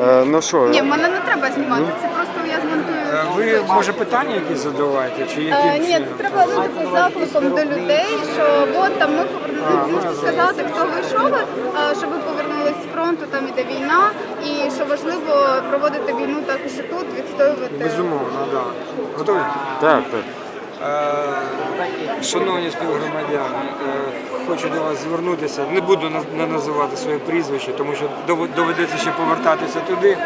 Е, ну що, Ні, мене не треба знімати, це просто я змонтую. Е, Ви може питання якісь задаваєте? Чи Е, Ні, це треба бути типу, закликом до людей, що от там ми повернулися. Можете сказати, хто вийшов, е, що ви повернулись з фронту, там іде війна, і що важливо проводити війну також і тут, відстоювати. Безумовно, да. Готові? так, так. Е, Шановні співгромадяни, е, хочу до вас звернутися. Не буду називати своє прізвище, тому що дов- доведеться ще повертатися туди.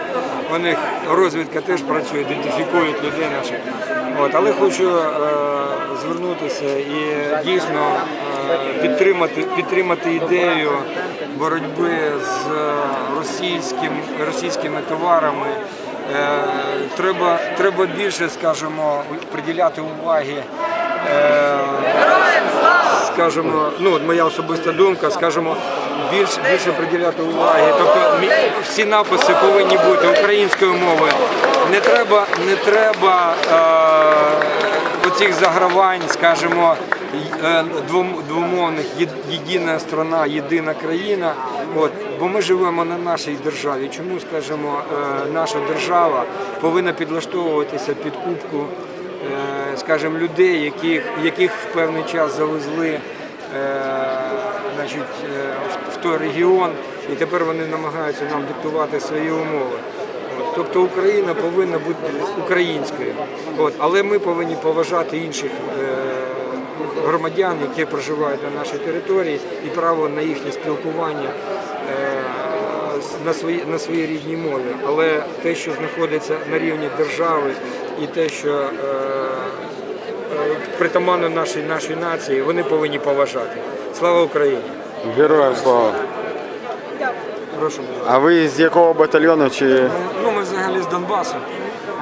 У них розвідка теж працює, ідентифікують людей наших. От, але хочу е, звернутися і дійсно підтримати, підтримати ідею боротьби з російським, російськими товарами. Треба, треба більше, скажімо, приділяти уваги. е, Скажімо, ну моя особиста думка, скажімо, більше більше приділяти уваги. Тобто всі написи повинні бути українською мовою. Не треба, не треба е, оцих загравань, скажімо, двомовних єдина страна, єдина країна. От, бо ми живемо на нашій державі. Чому, скажімо, е, наша держава повинна підлаштовуватися під кубку, е, скажімо, людей, яких, яких в певний час завезли е, значить, е, в- той регіон, і тепер вони намагаються нам диктувати свої умови. Тобто Україна повинна бути українською, але ми повинні поважати інших е, громадян, які проживають на нашій території, і право на їхнє спілкування е, на своїй на своїй рідній мові. Але те, що знаходиться на рівні держави, і те, що е, е, притаманно нашій нашій нації, вони повинні поважати. Слава Україні! Героям слава. Прошу. А ви з якого батальйону чи Ну, ми взагалі з Донбасу.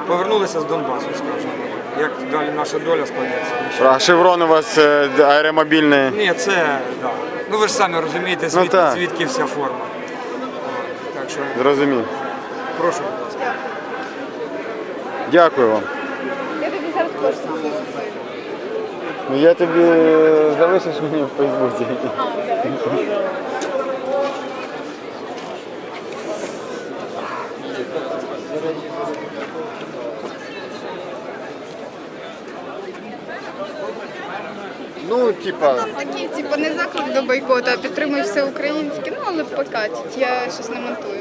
Повернулися з Донбасу, скажімо. Як далі наша доля складеться. а шеврон у вас е, аеромобільний? Ні, це да. Ну ви ж самі розумієте, звідки, так. звідки вся форма. Так що Зрозумів. прошу, будь ласка. Дякую вам. Я тобі зараз теж саме. Ну я тобі е, залишиш мені в Фейсбуці. Ну, типа, Такі, типа, не заклик до бойкоту, а підтримуй все українське, ну але покатить, я щось не монтую.